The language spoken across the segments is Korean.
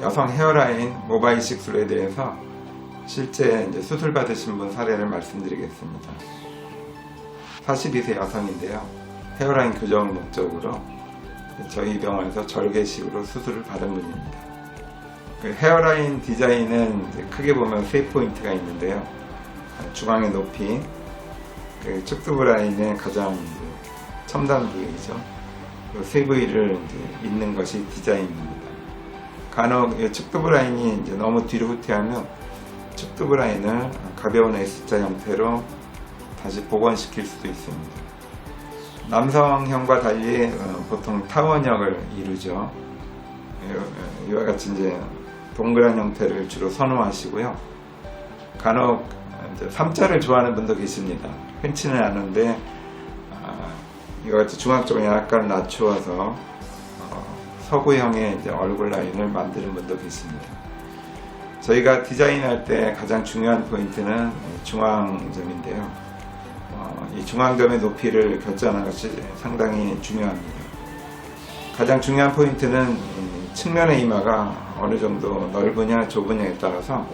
여성 헤어라인 모바일 식술에 대해서 실제 이제 수술 받으신 분 사례를 말씀드리겠습니다. 42세 여성인데요. 헤어라인 교정을 목적으로 저희 병원에서 절개식으로 수술을 받은 분입니다. 그 헤어라인 디자인은 크게 보면 세 포인트가 있는데요. 중앙의 높이, 그 측두부 라인의 가장 첨단 부위죠. 그 세 부위를 잇는 것이 디자인입니다. 간혹 이 측두부 라인이 이제 너무 뒤로 후퇴하면 측두부 라인을 가벼운 S자 형태로 다시 복원시킬 수도 있습니다. 남성형과 달리 어, 보통 타원형을 이루죠. 이- 이와 같이 이제 동그란 형태를 주로 선호하시고요. 간혹 이제 삼자를 좋아하는 분도 계십니다. 흔치는 않은데 아, 이와 같이 중앙 쪽을 약간 낮추어서 어, 서구형의 이제 얼굴 라인을 만드는 분도 계십니다. 저희가 디자인할 때 가장 중요한 포인트는 중앙점인데요. 어, 이 중앙점의 높이를 결정하는 것이 상당히 중요합니다. 가장 중요한 포인트는 이 측면의 이마가 어느 정도 넓으냐 좁으냐에 따라서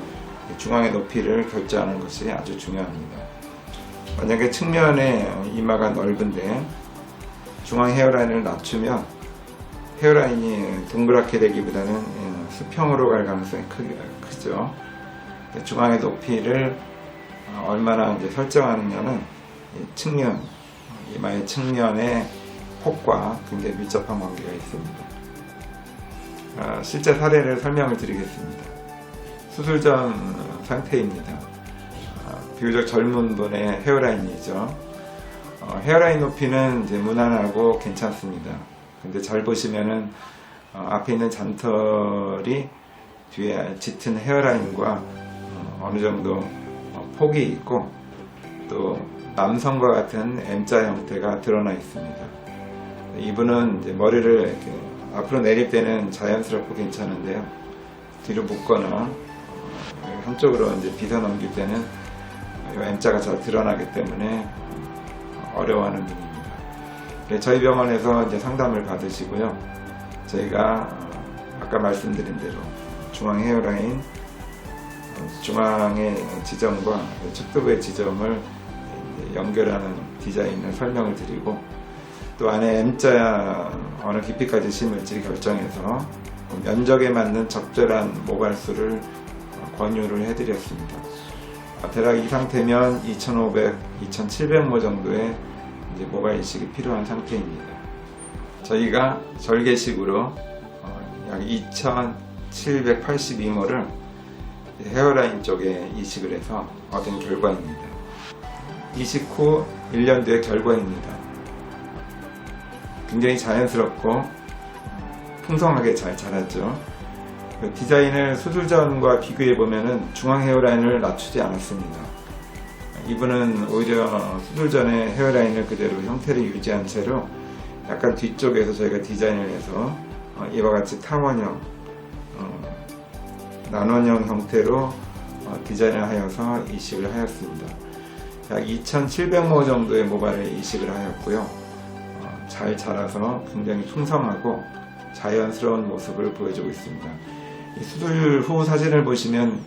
이 중앙의 높이를 결정하는 것이 아주 중요합니다. 만약에 측면의 이마가 넓은데 중앙 헤어라인을 낮추면 헤어라인이 동그랗게 되기보다는 예, 수평으로 갈 가능성이 크, 크죠. 중앙의 높이를 어, 얼마나 이제 설정하느냐는 이 측면, 이마의 측면의 폭과 굉장히 밀접한 관계가 있습니다. 아, 실제 사례를 설명을 드리겠습니다. 수술 전 상태입니다. 아, 비교적 젊은 분의 헤어라인이죠. 어, 헤어라인 높이는 이제 무난하고 괜찮습니다. 근데 잘 보시면은 어, 앞에 있는 잔털이 뒤에 짙은 헤어라인과 어, 느 정도 어, 폭이 있고 또 남성과 같은 M자 형태가 드러나 있습니다. 이분은 머리를 앞으로 내릴 때는 자연스럽고 괜찮은데요. 뒤로 묶거나 어, 한쪽으로 이제 빗어 넘길 때는 이 M자가 잘 드러나기 때문에 어려워하는 분입니다. 네, 저희 병원에서 이제 상담을 받으시고요. 저희가 어, 아까 말씀드린 대로 중앙 헤어라인, 어, 중앙의 지점과 측두부의 지점을 연결하는 디자인을 설명을 드리고 또 안에 M자 어느 깊이까지 심을지 결정해서 면적에 맞는 적절한 모발수를 어, 권유를 해드렸습니다. 아, 대략 이 상태면 2,500, 2,700모 정도의 이제 모발 이식이 필요한 상태입니다. 저희가 절개식으로 어, 약 2,782모를 헤어라인 쪽에 이식을 해서 얻은 결과입니다. 이식 후 1년 뒤의 결과입니다. 굉장히 자연스럽고 풍성하게 잘 자랐죠. 그 디자인을 수술 전과 비교해 보면은 중앙 헤어라인을 낮추지 않았습니다. 이분은 오히려 수술 전에 헤어라인을 그대로 형태를 유지한 채로 약간 뒤쪽에서 저희가 디자인을 해서 어, 이와 같이 타원형, 어, 난원형 형태로 어, 디자인을 하여서 이식을 하였습니다. 약 2,700모 정도의 모발을 이식을 하였고요. 어, 잘 자라서 굉장히 풍성하고 자연스러운 모습을 보여주고 있습니다. 이 수술 후 사진을 보시면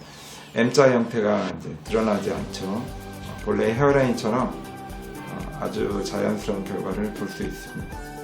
M자 형태가 드러나지 않죠. 어, 본래 헤어라인처럼 어, 아주 자연스러운 결과를 볼 수 있습니다.